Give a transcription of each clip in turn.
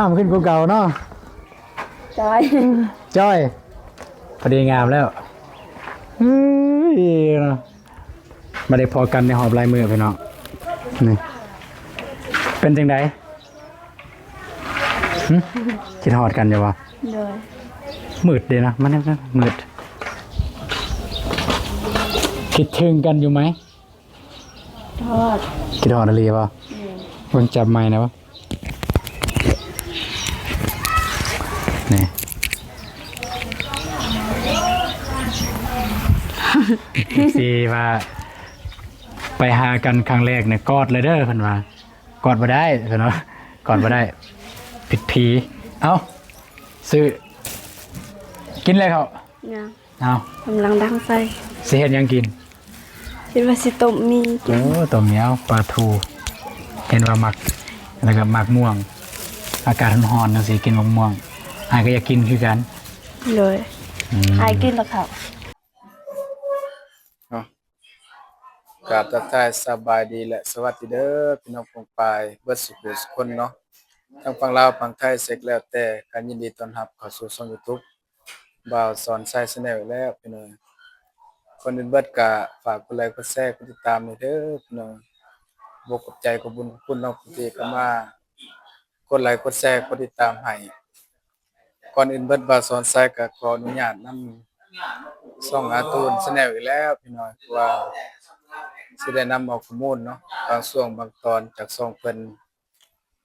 ามขึ้นกว่าเก่าเนาะจอยจ้อยพอดีงามแล้วเฮ้ยเนาะมาได้พอกันในหอบลายมือพี่น้องนี่เป็นจังไดหึคิดหอดกันอยู่วะโดยมืดดีนะมันนี่นะมืด คิดถึงกันอยู่ไหมทอดคิดหอดอะไรวะเพิ่งจับไม้นะวะ นี่สีว่า ไปหากันครั้งแรกเนี่ยกอดเลยเด้อเพิ่นว่ากอดมาได้เพิ่นว่ากอดมาได้ ผิดผีเอ้าซื้อกินเลยเขายังเอากำลังดังไฟสิเฮ็ดหยังกิน คิดว่าสิต้มมีกิโอ้นตัวเหมียวปลาทูเห็นว่ามักแล้วก็มักม่วง อากาศร้อนๆจังซี่กินมะม่วง อายก็อยากกินคือกันเลยอืม อายกินแล้วครับกราบทักทายสบายดีและสวัสดีเด้อพี่น้องปองปายเบิดสุขสุขคนเนาะทั้งฝั่งลาวฝั่งไทยเสกแล้วแต่การยินดีต้อนรับเข้าสู่ช่อง YouTube บ่าวสอนไซส์แนลแล้วพี่น้องคนอื่นเบิดก็ฝากกดไลค์กดแชร์กดติดตามด้วยเด้อพี่น้องบกกับใจขอบคุญขอบคุณน้องผู้ที่ก็มากดไลค์กดแชร์กดติดตามให้ ก่อนอื่นเบิดบาสอนไซส์ก็ขออนุญาตนำช่องอาตูนแนลอีกแล้วพี่น้องเพราะว่าสิได้นำเอาข้อมูลเนาะบางช่วงบางตอนจากช่องเพิ่น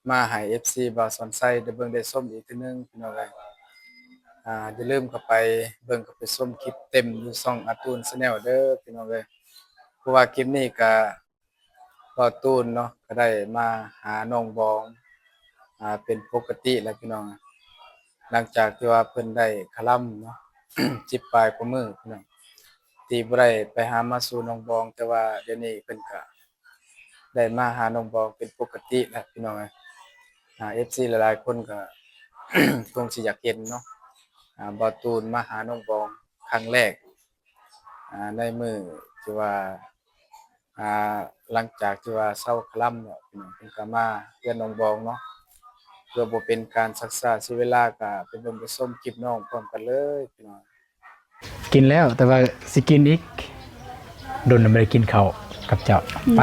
มาให้ FC บาสอนไซได้เบิ่งได้ส้มอีกทีหนึงพี่น้องเอ้ยอ่าอย่าลืมเข้าไปเบิ่งเข้าไปชมคลิปเต็มอยู่ช่องอาตูน Channel เด้อพี่น้องเอ้ยเพราะว่าคลิปนี้ก็บ่าตูนเนาะก็ได้มาหาน้องบองอ่าเป็นปกติแล้วพี่น้อง หลังจากที่ว่าเพิ่นได้คลัมเนาะจิบปลายกว่ามือพี่น้องที่บ่ได้ไปหามาสู่น้องบอง แต่ว่าเดี๋ยวนี้เพิ่นก็ได้มาหาน้องบองเป็นปกติแล้วพี่น้องเอ้ยอ่า FC หลายๆคนก็คงสิอยากเห็นเนาะอ่าบ่าตูนมาหาน้องบองครั้งแรกอ่าในมือที่ว่าอ่าหลังจากที่ว่าเซาคลัมเนาะพี่น้องเพิ่นก็มาเพื่อนน้องบองเนาะ เพื่อบ่เป็นการซักษาเสียเวลาก็ไปเบิ่งไปชมคลิปน้องพร้อมกันเลยพี่น้องกินแล้วแต่ว่าสิกินอีกโดนไม่ได้กินข้าวกับเจ้าไป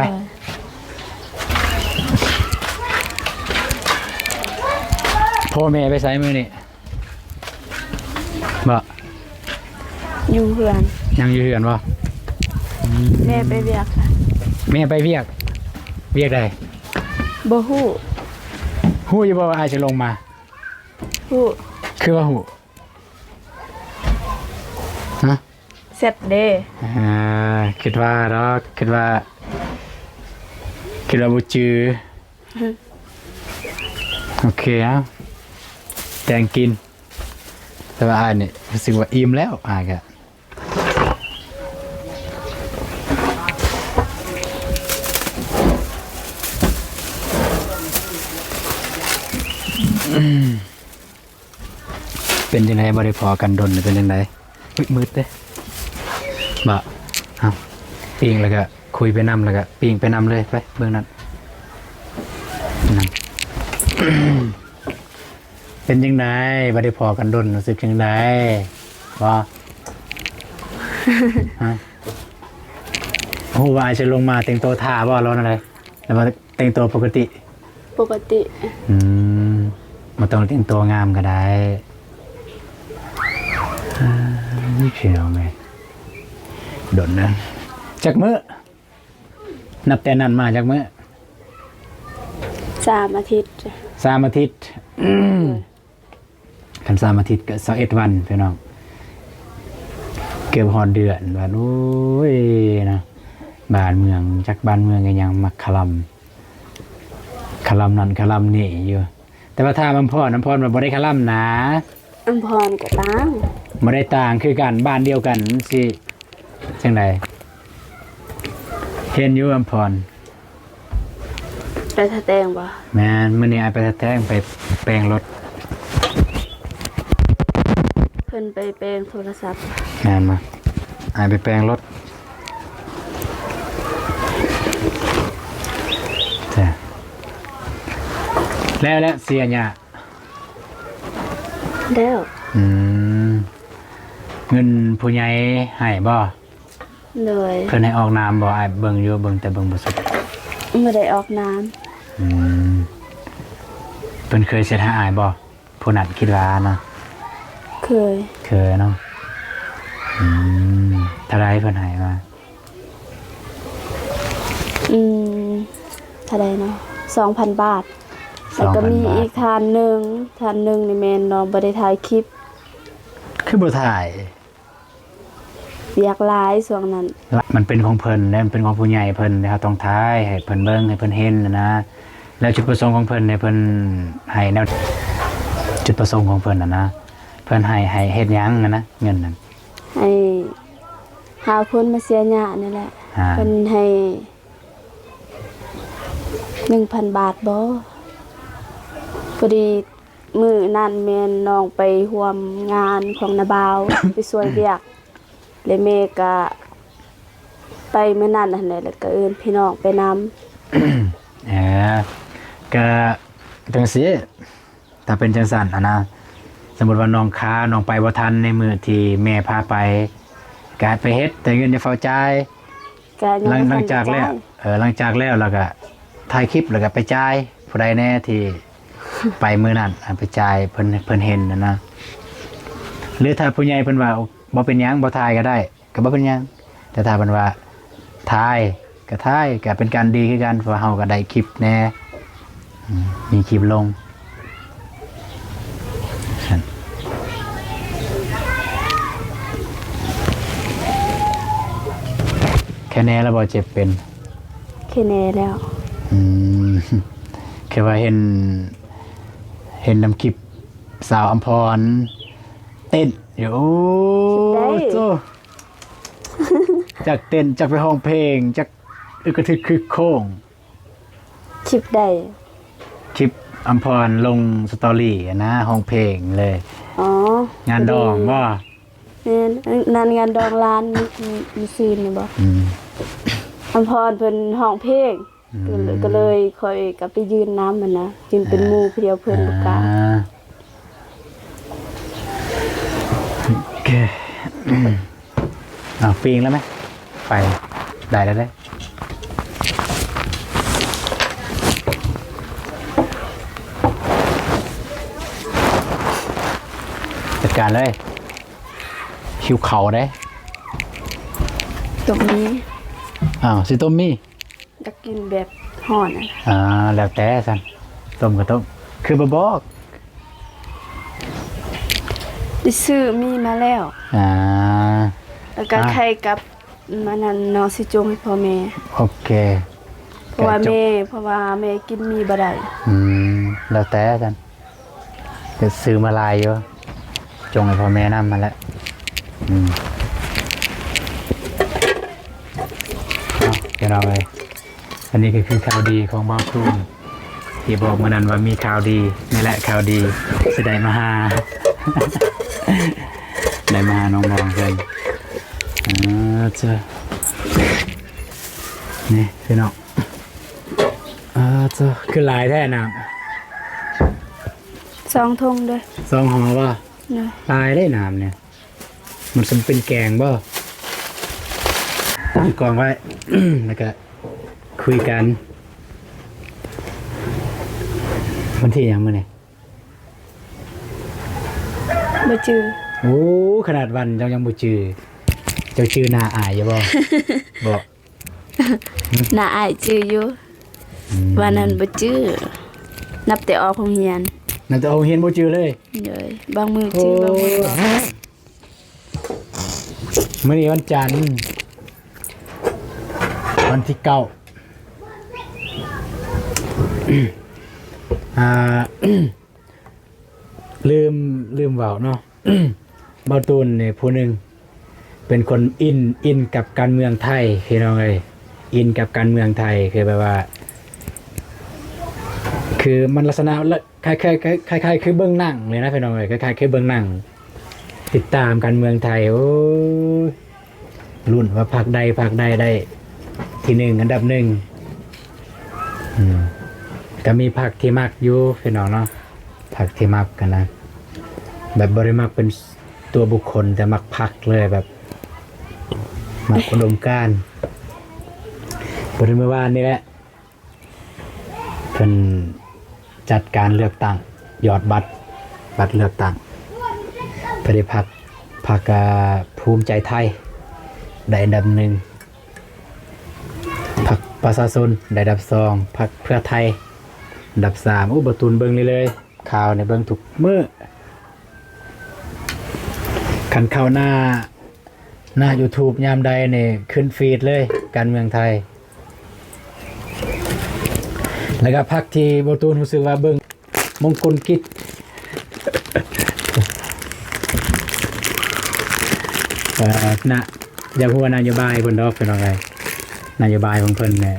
พ่อแม่ไปใส่มือนี่บ่อยู่เพื่อนยังอยู่เหือนบ่แม่ไปเวียกค่ะแม่ไปเวียก เวียกใดบ่ฮู้ ฮู้อยู่บ่ว่าอายจะลงมาฮู้คือว่าฮู้ฮะเสร็จเด้อ่าคิดว่าเนาะคิดว่าคิดว่าบ่จือโอเคอะแตงกิน แต่ว่าอายเนี่ยรู้สึกว่าอิ่มแล้วอายก็ เป็นยังไงบ่ได้พอกันดนเป็นยังไงอุ๊ยมืดเด้บะเอาปิงแล้วก็คุยไปนำแล้วก็ปิงไปนำเลยไปเบื้องนั้นนำเป็นยังไงบ่ได้พอกันดนรู้สึกยังไงบ่ฮะโอ้ว่าจะลงมาแต่งตัวท่าบ่ร้อนอะไรแล้วมาแต่งตัวปกติ ปกติ อืมมาต้องแต่งตัวงามก็ได้อ่านี่ เชียวไงดนนะจากมือนับแต่นั้นมาจากมือสามอาทิตย์จ้ะสามอาทิตย์อืมคันสามอาทิตย์ก็สองเอ็ดวันพี่น้องเกือบหอดเดือนว่าโอ้ยนะบ้านเมืองจักบ้านเมืองก็ยังมักคลำคลำนั่นคลำนี่อยู่แต่ว่าถ้ามันพ่อน้ำพรมันบ่ได้คลำนะ อัมพรก็ล้างบ่ได้ต่างคือกันบ้านเดียวกันสิจังไดเห็นอยู่อำพรไปทะแตงบ่แม่นมื้อนี้อายไปแท้งไปแปลงรถเพิ่นไปแปลงโทรศัพท์แม่นมาอายไปแปลงรถจ้ะแล้วแล้วเสียหยา แล้วอืมเงินผู้ใหญ่ให้บ่เลยเพิ่นให้ออกนามบ่อ้ายเบิ่งอยู่เบิ่งแต่เบิ่งบ่สุดไม่ได้ออกน้อืมเพิ่นเคยเสียหาอ้ายบ่ผู้นั้นคิดว่านะำเคยเคยเนาะอืมเท่าไรเพิ่นให้มาอืมเท่าไรเนาะสองพันบาท แล้วก็มีอีกทานหนึ่งทานหนึ่งในแมนเนาะบริถ่ายคลิปคือบ่ถ่ายอยากไลฟ์ส่วงนั้นมันเป็นของเพิ่นและมันเป็นของผู้ใหญ่เพิ่นนะครับต้องท้ายให้เพิ่นเบิ่งให้เพิ่นเห็นนะนะแล้วจุดประสงค์ของเพิ่นเนี่ยเพิ่นให้แนวจุดประสงค์ของเพิ่นน่ะนะเพิ่นให้ให้เฮ็ดหยังนะนะเงินนั่นให้หาคนมาเสียหน้านี่แหละอ่าเป็นให้หนึ่งพันบาทบ่ พอดีมือนั่นแมนน้องไปร่วมงานของนาบาว ไปช่วยเวียกเลยเมกะไปเมื่อนั้นนั่นแหละแล้วก็เอิ้นพี่น้องไปนำเออก็จังซี่ถ้าเป็นจังซั่นอะนะสมมุติว่าน้องค้าน้องไปบ่ทันในมื้อที่แม่พาไปก็ไปเฮ็ดแต่เงินจะเฝ้าจ่ายก็ยังหลังบ่หลัทังนจากได้แล้วจ่ายเออหลังจากแล้วเราก็ถ่ายคลิปแล้วก็ไปจ่ายผู้ใดแน่ที่ ไปมื้อนั้นอะไปจ่ายเพิ่นเพิ่นเห็นนะนะหรือถ้าผู้ใหญ่เพิ่นว่าบ่เป็นหยังบ่ถ่ายก็ได้ ก็บ่เป็นหยัง แต่ถ้าเพิ่นว่าถ่ายก็ถ่ายก็เป็นการดีคือกันเพราะว่าเฮาก็ได้คลิปแน่อืมมีคลิปลงนั่นแค่แน่แล้วบ่เจ็บเป็น แค่แน่แล้ว อืมแค่ว่าเห็นเห็นน้ำคลิปสาวอัมพร เต้นอยู่โอ้ได้โซจากเต้นจากไปห้องเพลงจากอึกกระทึกคือโค้งคลิปได้คลิปอัมพรลงสตอรี่อะนะห้องเพลงเลย อ๋องานดองว่าแม่นนานงานดองร้านมีมีมีซีนนี่บ่อืมอัมพรเพิ่นห้องเพลง ก็เลยก็เลยคอยกลับไปยืนน้ำมันนะยืนเป็นหมู่ผู้เดียวเพิ่นบ่กล้าอ่าโอเคอืมอ่าปีงแล้วไหมไปได้แล้วได้จัดการเลย คิวเขาได้ตรงนี้อ้าวสิต้มมี่อยา กกินแบบห่อนน่ะอ่าแล้วแต่สันต้มก็ต้มคือบบอกได้ซื้อมีมาแล้วอ่า แล้วก็อ่าไข่กับมันนั่นน้องสิจงให้พ่อแม่โอเคเพราะว่าแม่เพราะว่าแม่กินมีบ่ได้อืมแล้วแต่สันจะซื้อมาลายอยู่จงให้พ่อแม่นำมาแล้วอืมเอาเดี๋ยวเราไป อันนี้ก็คือข่าวดีของบ้าวครุ่งที่บอกเมื่อนั้นว่ามีข่าวดีนี่แหละข่าวดีจะได้มาหา ได้มาหาน้องๆเพิ่นอ่าเจ้านี่พี่น้องอ่าเจ้าคือหลายแท้น้สองทงเด้อำสองหอว่าเนาะลายได้น้ำเนี่ย มันสมเป็นแกงบ่ตั้งกองไว้ แล้วก็ คุยกัน วันที่ยังมื่อเนี่ยบ่จือโอ้ขนาดวันเจ้ายังบ่จือเจ้าชื่อหนาอายอยู่บ่ บ่น่าอายจืออยู่อืมวันนั้นบ่จือนับแต่ออกโรงเรียนนั่นจะเอาเฮียนบ่จือเลยเลยบางมือจือบางมือบ่มื่อนี้วันจันทร์วันที่เก้า อ่า ลืมลืมเว่าเนาะ เบาตูนเนี่ยผู้หนึ่งเป็นคนอินอินกับการเมืองไทยพี่น้องเลยอินกับการเมืองไทยคือแบบว่า คือมันลักษณะคล้ายๆคล้ายๆคล้ายๆคือเบื้องหนังเลยนะพี่น้องเลยคล้ายๆคือเบื้องหนังติดตามการเมืองไทยโอ้ยรุ่นว่าพักใดพักใดได้ ที่หนึ่งอันดับหนึ่งอืม ก็มีพักที่มักอยู่พี่น้องเนาะพักที่มักกันนะ แบบบริมักเป็นตัวบุคคลแต่มักพักเลยแบบ มักอุดมการบริเมื่อวานนี่แหละเพิ่นจัดการเลือกตั้งหยอดบัตรบัตรเลือกตั้งไปได้พักพักภูมิใจไทย ได้อันดับหนึ่งพักประชาชนได้อันดับสองพักเพื่อไทย อันดับสามอู้บตูนเบิงเลยเลยข่าวในเบิงถูกมือขันเข้าหน้าหน้า YouTube ยามใดเนี่ยขึ้นฟีดเลยการเมืองไทย แล้วก็พักที่บตูนรู้สึกว่าเบิงมงคลกิจเอ่อนะอย่าพูดว่านโยบายเพิ่นดอกเป็นอะไรนโยบายของเพิ่นเนี่ย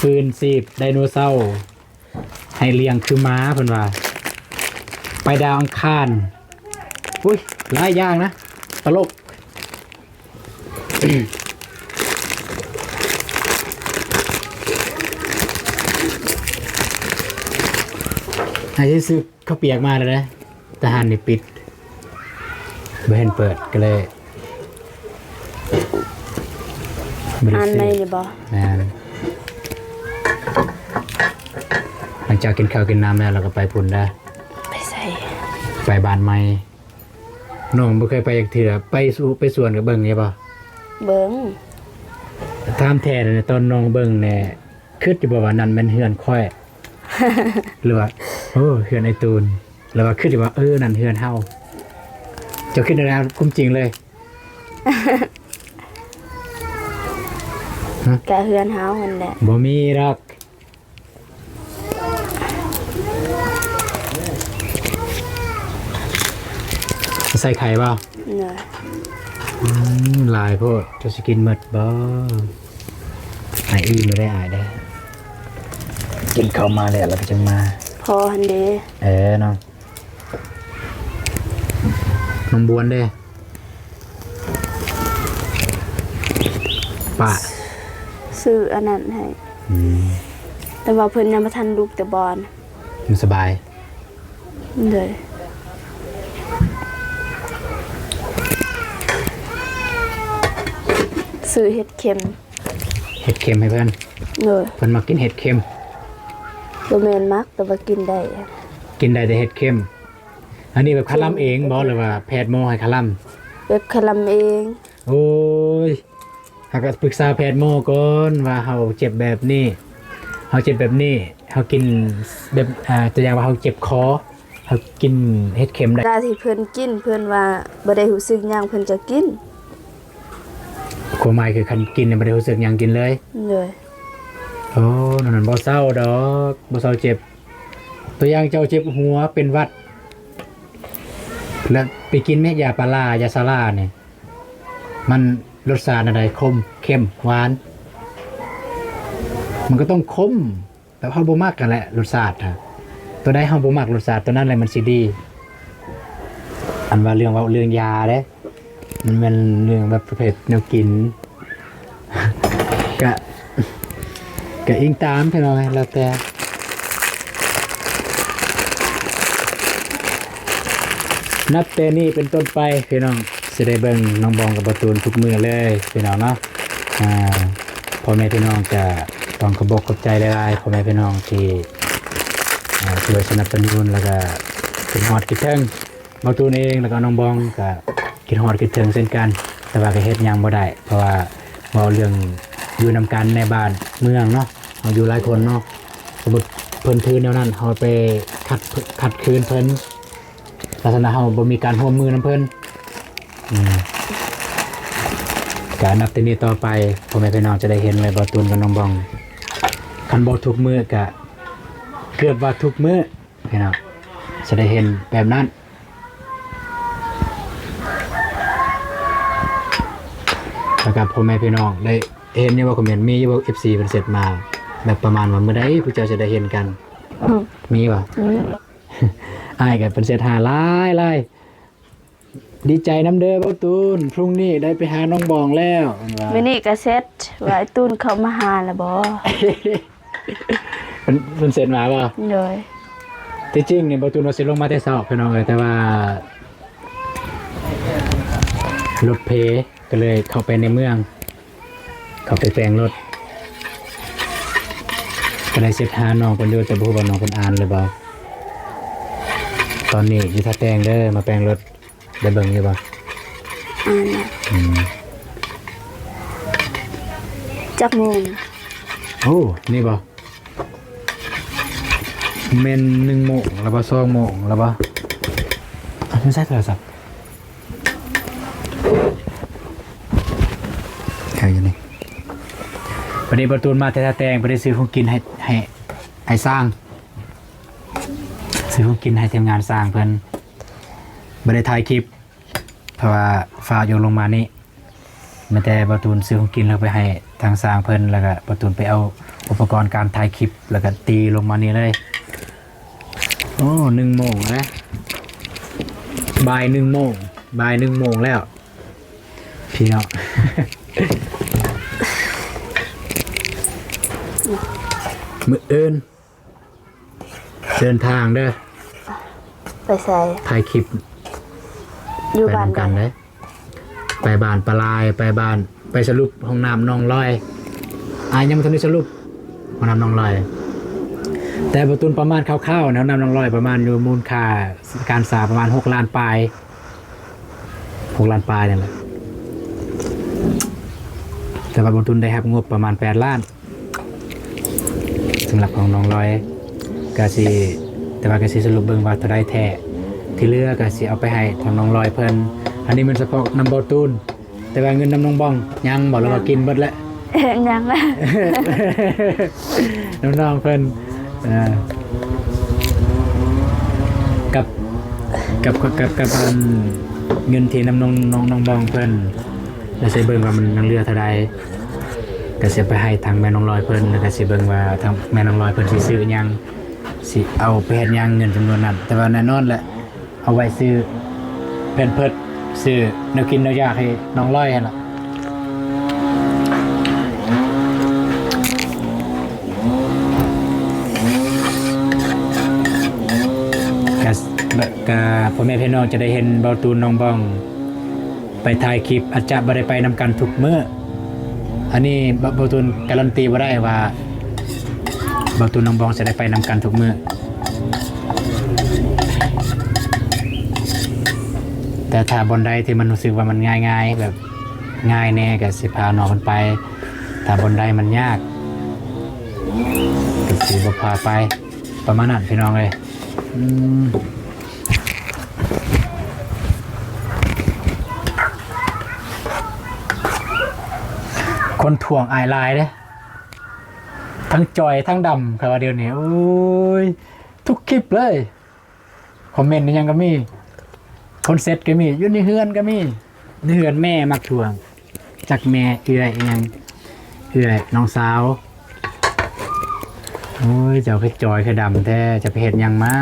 ฟืนซีบไดโนเสาร์ ให้เลี้ยงคือม้าเพิ่นว่า ไปดาวอังคารอุ้ยหลายอย่างนะตลกอาจจะซื้อข้าวเปียกมาเลยนะทหารนี่ปิดไม่เห็นเปิดก็เลยไม่ได้อ่านในซื้อนี่บ่แม่นหลัง จากกินข้าวกินน้ำแล้วเราก็ไปพุ่นได้ ไปใส่ไปบ้านใหม่น้องบ่เคยไปจากเถื่อไปสู่ไปสวนกับเบิ่งใช่ป่ะเบิ่งตามแท้เนี่ยตอนน้องเบิ่งเนี่ยคิดอยู่บ่ว่านั่นมันเฮือนค่อย หรือว่าโอ้เฮือนไอตูนหรือว่าคิดอยู่ว่าเออนั่นเฮือนเฮาเจะคิดในแนวคุ้มจริงเลยกะเฮือนเฮาหั่นแหละบ่มีหรอก ใส่ไข่เปล่าเนาะอืมหลายโพดจะสกินหมดบ่ไอายอื้อไม่ได้อายได้กินข้าวมาแล้วเราก็จะมา พอหั่นเด้เออเนาะน้องบวนเด้ป้าซื้ออันนั้นให้ อืมแต่ว่าเพิ่นยังบ่ทันรูปแต่บอลมันสบาย เลย ซื้อเห็ดเข็มเห็ดเค็มให้เพื่อนเลยเพื่อนมากินเห็ดเค็มบ่แม่นมักแต่ว่ากินได้กินได้แต่เห็ดเค็มอันนี้แบบคาลัมเองบอหรือว่าแพทย์หมอให้คาลัมเว็บคลำเอง โอ้ยหากปรึกษาแพทย์หมอก่อนว่าเฮาเจ็บแบบนี้เฮาเจ็บแบบนี้เฮากินแบบอ่าตัวอย่างว่าเฮาเจ็บคอเฮากินเห็ดเค็มได้เวลาที่เพิ่นกินเพิ่นว่าบ่ได้รู้สึกหยังเพิ่นจะกิน ความหมายคือคันกินเนี่ยบ่ได้รู้สึกหยังกินเลย เลยโอ้นั่นนะบ่เศร้าดอกบ่เศร้าเจ็บ ตัวอย่างเจ้าเจ็บหัวเป็นหวัด แล้วไปกินเม็ดยาปลาร้ายาซาลาเนี่ย มันรสชาติอะไรคมเข้มหวาน มันก็ต้องคมแบบเฮาบ่มักกันแหละรสชาติอะตัวใดเฮาบ่มักรสชาติตัวนั้นแหละมันสิดี อันว่าเรื่องว่าเรื่องยาเด้ มันเป็นเรื่องแบบประเภทแนวกิน กะก็อิงตามพี่น้องแล้วแต่นับแต่นี้เป็นต้นไปพี่น้องสิได้เบิ่งน้องบองกับประตูนทุกมือเลยพี่น้องเนาะอ่าพ่อแม่พี่น้องจะต้องขบอกขบใจหลายๆพ่อแม่พี่น้องที่ช่วยสนับสนุนแล้วก็เป็นฮอดคิดถึงประตูนเองแล้วก็น้องบองก็ คิดฮอดคิดถึงเช่นกัน แต่ว่าก็เฮ็ดหยังบ่ได้ เพราะว่าเว้าเรื่องอยู่นำกันในบ้านเมืองเนาะเราอยู่หลายคนเนาะสมมุติเพิ่นทืนแนวนั้นเฮาไปขัดขัดคืนเพิ่นลักษณะเฮาบ่มีการร่วมมือนํเพิ่นอืมการนับแต่นี้ต่อไปพ่อแม่พี่น้องจะได้เห็นเลยบ่ตูนกับน้องบองคันบ่ทุกมื้อก็เกือบว่าทุกมื้อพี่น้องจะได้เห็นแบบนั้น แล้ว กับพ่อแม่พี่น้องได้เห็นนี่ว่าคอมเมนต์มีว่า FC เป็นเสร็จมา แบบประมาณว่าเมื่อใดผู้เจ้าจะได้เห็นกันอืมมีป่ะอ้ายกับเป็นเสร็จหาหลายหลายดีใจน้ำเด้อเบ้าตูนพรุ่งนี้ได้ไปหาน้องบองแล้วว่ามื้อนี้ก็เซ็ตว่าไอ้ตูนเข้ามาหาแล้วบ่เป็นเป็นเสร็จมาป่ะเลยที่จริงเนี่ยประตูนสิลงมาแต่สอบพี่น้องเลยแต่ว่ารถเพ ก็เลยเข้าไปในเมือง เข้าไปแปลงรถก็ได้เสร็จหาน้องคนอยู่แต่บ่ฮู้ว่าน้องคนอ่านหรือเปล่าตอนนี้อยู่ท่าแปลงเด้อมาแปลงรถได้เบิ่งอยู่บ่อ่านน่ะอืมจักโมงโอ้นี่บ่เมนหนึ่งโมงแล้วบ่สองโมงแล้วบ่อะไม่ใช่โทรศัพท์ใครอยู่นี่ ประเดี๋ยวประตูนมาแต่ท่าแตงประเดี๋ยวซื้อของกินให้ให้ให้สร้าง ซื้อของกินให้ทีมงานสร้างเพิ่นบ่ได้ถ่ายคลิป เพราะว่าฟ้าโยนลงมานี่มันแต่ประตูนซื้อของกินแล้วไปให้ทางสร้างเพิ่นแล้วก็ประตูนไปเอาอุปกรณ์การถ่ายคลิป แล้วก็ตีลงมานี่เลยโอ้หนึ่งโมงแล้วบ่ายหนึ่งโมงบ่ายหนึ่งโมงแล้วพี่น้อง มือเอินเดินทางเด้อไปใส่ถ่ายคลิปอยู่ไปบ้านนำกันเลยไปบ้านปลายไปบ้าน ไปสรุปห้องน้ำนองลอยอายยังไม่ทันได้สรุปห้องน้ำนองลอย แต่ประตูนประมาณคร่าวๆนะห้องน้ำนองลอยประมาณอยู่มูลค่าการสร้างประมาณหกล้านปลายหกล้านปลายนี่นแหละแต่ว่าประตูนได้ครับงบประมาณแปดล้าน สำหรับของน้องลอยกาสีแต่ว่ากาสีสรุปเบิ่งว่าเท่าได้แท้ที่เหลือกก็สิเอาไปให้ทางน้องลอยเพิ่นอันนี้มันเฉพาะนำบอตูนแต่ว่าเงินนำน้องบองยังบอกแล้วว่ากินเบิดแล้ว ยังละน้องๆเพิ่นเอ่อกับกับกับกับกับอันเงินที่นำน้องน้องน้องบองเพิ่นแล้วสิเบิ่งว่ามันยังเหลือเท่าใด ก็สิไปให้ทางแม่น้องลอยเพิ่นแล้วก็สิเบิ่งว่าทางแม่น้องลอยเพิ่นสิซื้อหยังสิเอาไปเฮ็ดหยังเงินจำนวนนั้น แต่ว่าแน่นอนแหละเอาไว้ซื้อเป็นเพิดซื้อแนวกินแนวอยากให้น้องร้อยหั่นล่ะกะแบบกะพ่อแม่พี่น้องจะได้เห็นเบาตูนน้องบอง ไปถ่ายคลิปอาจจะบ่ได้ไปนำกันทุกมื้อ อันนี้บาเบตูนการันตีบ่ได้ว่าเบาตูนน้องบองจะได้ไปนำกันทุกมือแต่ถ้าบนใดที่มันรู้สึกว่ามันง่าย ๆ แบบง่ายแน่ก็สิพาน้องมันไป ถ้าบนใดมันยากก็สิบ่พาไปประมาณนั้นพี่น้องเลย คนถ่วงอายลายเด้ทั้งจอยทั้งดำครับว่าเดี๋ยวนี้โอ้ยทุกคลิปเลย คอมเมนต์นี่ยังก็มี คนเซ็ตก็มีอยู่ในเฮือนก็มีในเฮือนแม่มักทวง จากแม่เอื้อยอิหยังเอือยน้องสาวโอ้ยเจ้าคือจอยคือดำแท้จะไปเห็นยังมา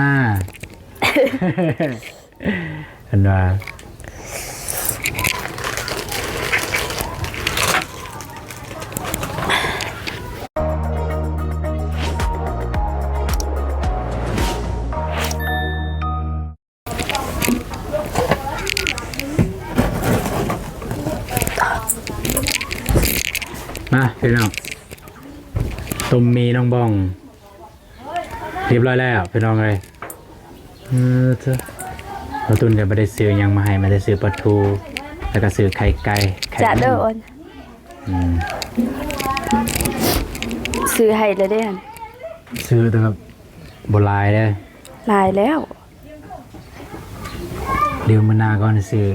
เห็นว่า มมีน้องบอง เรียบร้อยแล้วพี่น้องเลยเออเถอะเราตุนก็ไม่ได้ซื้อหยังมาให้ไม่ได้ซื้อปลาทูแล้วก็ซื้อไข่ไก่ไข่จะเด้อโอนอืมซื้อให้เลยได้หั่นซื้อแต่แบบโบหลายเลยหลายแล้ว เดี๋ยวมันหนาก่อนซื้อ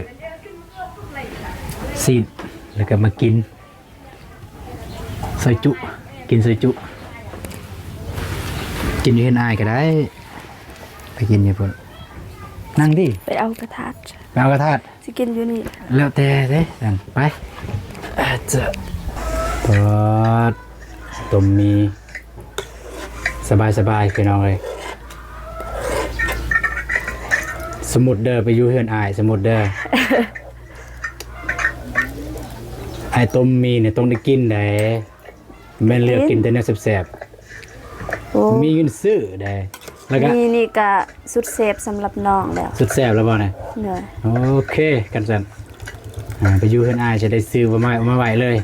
ซีดแล้วก็มากินซอยจุ กินซอยจุ กินอยู่เห็นอายก็ได้ ไปกินอยู่พุ่นนั่งดิไปเอากระทะไปเอากระทาดสิกินอยู่นี่แล้วแต่เด้นั่นไปอาจจะปอดต้มมีสบายสบายๆพี่น้องเลยสมุดเด้อไปอยู่เฮือนอาย สมุดเด้อไอ้ต้มมีเนี่ยต้องได้กินได้แม่นเลือกกินแต่เนื้อแซ่บ โอ้ๆมีเงินซื้อได้แล้วก็นี่นี่ก็สุดเซฟสำหรับน้องแล้วสุดแซ่บแล้วบ่เนี่ยเหนื่อยโอเคกันสันอ่าไปอยู่เพื่อนอายจะได้ซื้อมาไม่มาไหวเลย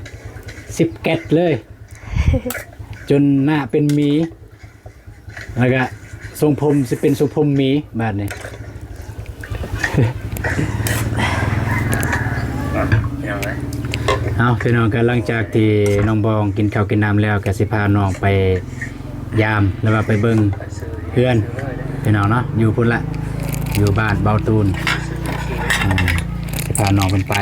สิบแกตเลย จนหน้าเป็นหมี แล้วก็ทรงผมจะเป็นทรงผมหมีแบบนี้ยังไงเอาพี่น้องกันหลังจากที่น้องบองกินข้าวกินน้ำแล้วก็สิพาน้องไป ยามแล้วก็ไปเบิ่งเพื่อนพี่น้องเนาะอยู่พุ่นละอยู่บ้านเบาตูนอืมสิพาน้องเพิ่นไป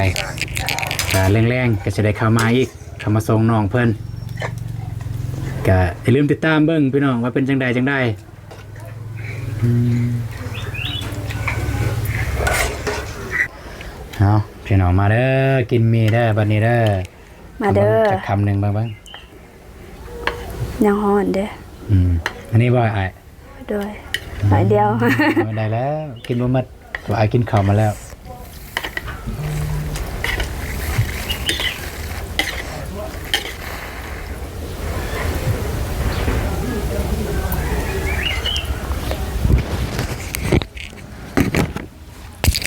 ก็แรงๆก็จะได้เข้ามาอีกเข้ามาส่งน้องเพิ่นก็อย่าลืมติดตามเบิ่งพี่น้องว่าเป็นจังใดจังใดอืมเอาพี่น้องมาเด้อกินมีเด้อบัดนี้เด้อมาเด้อจักคำหนึ่งบ้างบ้างยังฮ้อนเด้อ อืมอันนี้บ่อยไอ้ายด้วยหน่อยเดียวไม่ได้แล้ว กินบ่หมดว่าไอ้ายกินข้าวมาแล้ว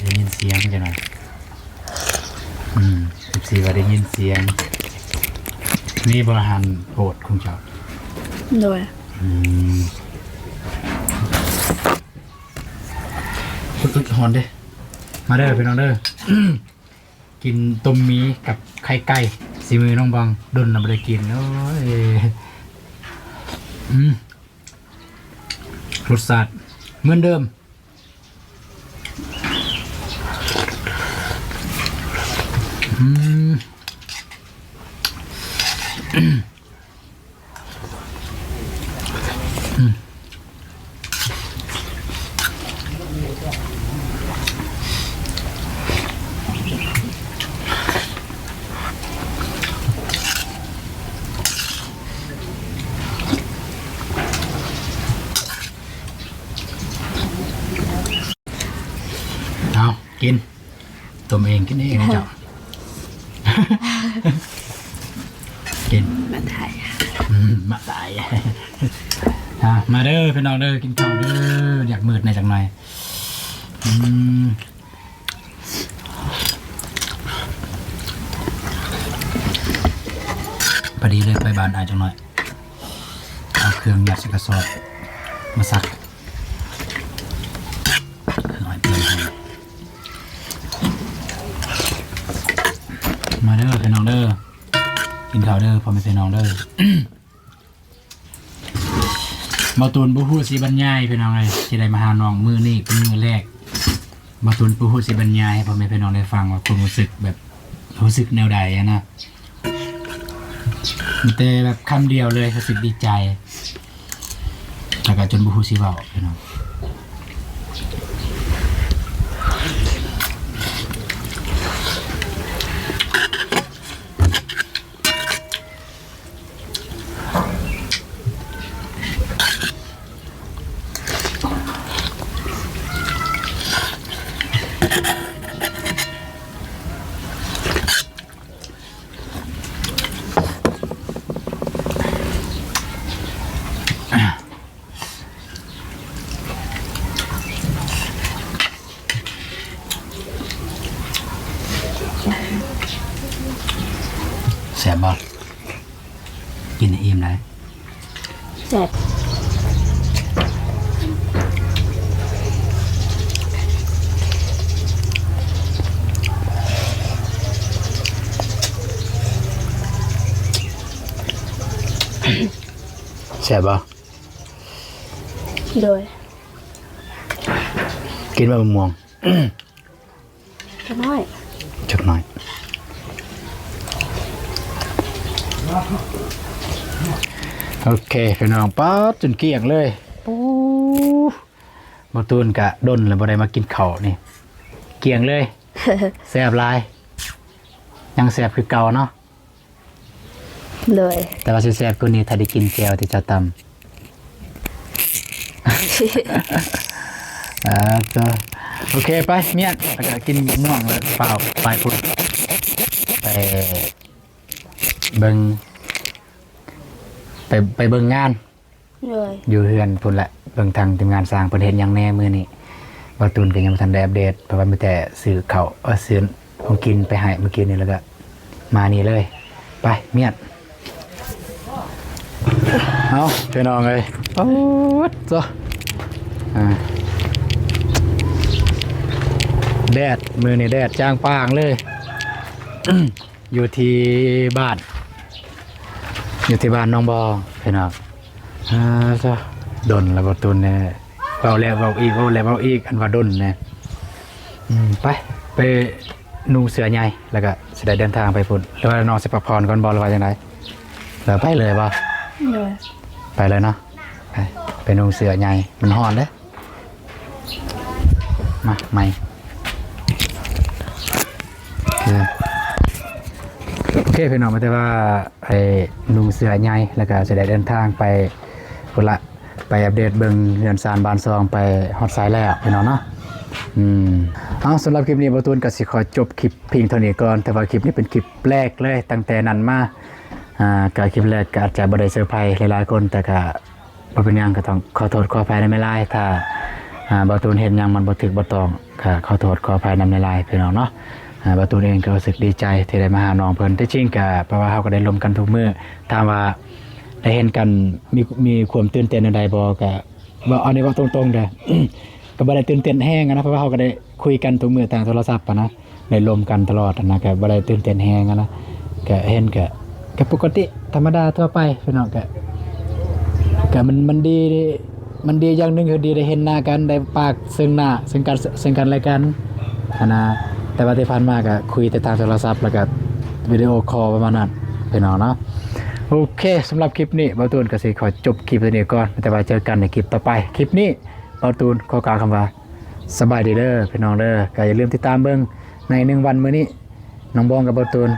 ได้ยินเสียงจังหน่อยอืมสิบสี่ว่าได้ยินเสียง นี่บริหารโปรดของเจ้าด้วย อืมอึกๆหอนเด้ มาเด้อพี่น้องเด้อ กินต้มมีกับไข่ไก่สีมือน้องบังดนนำไปกินโอ้ยอืมรสชาติเหมือนเดิมอืม เอากิน ตัวเองกินเองนะเจ้ากินมาถ่ายอืมมาตายอะมาเด้อพี่น้องเด้อกินข้าวเด้ออยากมืดในอยจังหน่อยอืมพอดีเลยไปบ้านอายจังหน่อยเอาเครื่องยัดใส่กระสอบมาซักหน่อยเปลี่ยนให้มาเด้อพี่น้องเด้อ ขาเด้อพ่อแม่พี่น้องเด้อ มาตูนผู้พูดสีบรรยายพี่น้องเลยที่ได้มาหาน้องมือนี่เป็นมือแรก มาตูนผู้พูดสีบรรยายให้พ่อแม่พี่น้องได้ฟังว่าความรู้สึกแบบรู้สึกแนวใดอะนะมีแต่แบบคำเดียวเลยรู้สึกดีใจแล้วก็จนผู้พูดสีเบาพี่น้อง บบ่กินให้อิ่มได้แซ่บแสบบ่ด้วยกินแบบมะม่วงก็น้อย จักหน่อย โอเคพี่น้องป๊าดจนเกลี้ยงเลยปู๊มาตูนกะดนแล้วบ่ได้มากินข้าวนี่ เกลี้ยงเลยแซ่บหลาย ยังแซ่บคือเก่าเนาะเลย แต่ว่าสิแซ่บกว่านี้ถ้าได้กินแก้วที่เจะตำอ่าก็โอเคไปเมียนแล้วก็กินม่วงแล้วเปล่าไปพุ่นไปเบิง ไปไปเบิงงาน เลยอยู่เฮือนพุ่นแหละเบิ่งทางทีมงานสร้างเพิ่นเฮ็ดหยังแน่มื้อนี้บ่ตูนก็ยังบ่ทันได้อัปเดตเพราะว่ามีแต่ซื้อข้าวเออซื้อของกินไปให้เมื่อกี้นี่แล้วก็ มานี่เลย ไปเมียดเอาพี่น้องเอ้ยโอ้ดจ้ะอ่าแดดมือนี่แดดจ้างปางเลย อยู่ที่บ้าน อยู่ที่บ้านน้องบอพี่น้องอ่าจ้ะดนแล้วบตุนเนี่ยเบาแล้วเบาอีกเบาแล้วเบาอีกอันว่าดนเนี่ยอืมไปไปนุ่งเสือใหญ่แล้วก็จะได้เดินทางไปพุ่นหรือว่านอนสิพักผ่อนก่อนบอลหรือว่าจังไงเดี๋ยวไปเลยบ่เลยไปเลยเนาะไปไปนุ่งเสือใหญ่มันห่อนเด้อมาใหม่โอเคโอ เคพี่น้องมาแต่ว่าไอ้นุ่งเสือใหญ่แล้วก็จะได้เดินทางไปพุ่นละไปอัปเดตเบิงเรือนซานบานซองไปฮอดไซด์แล้วพี่น้องเนาะอืมเอาสำหรับคลิปนี้บอตูนก็สิขอจบคลิปเพียงเท่านี้ก่อน แต่ว่าคลิปนี้เป็นคลิปแรกเลย ตั้งแต่นั้นมาอ่าก็คลิปแรกก็อาจจะบ่ได้เซอร์ไพรส์หลายๆคนแต่ก็บ่เป็นหยังก็ต้องขอโทษขออภัยในไม่ลายถ้าอ่าบอตูนเห็นหยังมันบ่ถึกบ่ตองก็ขอโทษขออภัยในไม่ลายพี่น้องเนาะ อ่าบอตูนเองก็รู้สึกดีใจที่ได้มาหาน้องเพิ่นที่จริงก็เพราะว่าเฮาก็ได้ลมกันทุกมือถามว่าได้เห็นกันมีมีความตื่นเต้นใดๆบ่ก็ว่าอันนี้ว่าตรงๆเด้อก็บ่ได้ตื่นเต้นแห้งนะเพราะว่าเราก็ได้คุยกันทุกมือทางโทรศัพท์นะได้ลมกันตลอดนะก็บ่ได้ตื่นเต้นแห้งนะก็เห็นก็ก็ปกติธรรมดาทั่วไปพี่น้องก็ก็มันมันดีมันดีอย่างหนึงคือดีได้เห็นหน้ากันได้ปากซึ่งหน้าซึ่งกันซึ่งกันและกันนะ แต่ว่าที่ผ่านมาก็คุยแต่ทางโทรศัพท์แล้วก็วิดีโอคอลประมาณนั้นพี่น้องเนาะโอเคสำหรับคลิปนี้บาตูนก็สิขอจบคลิปตัวนี้ก่อนแต่ว่าเจอกันในคลิปต่อไป คลิปนี้บาตูนขอกล่าวคำว่าสบายดีเด้อพี่น้องเด้อก็อย่าลืมติดตามเบิ่งในหนึ่งวันมื้อนี้น้องบองกับบาตูน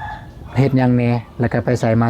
เฮ็ดยังแน่แล้วก็ไปใส่มา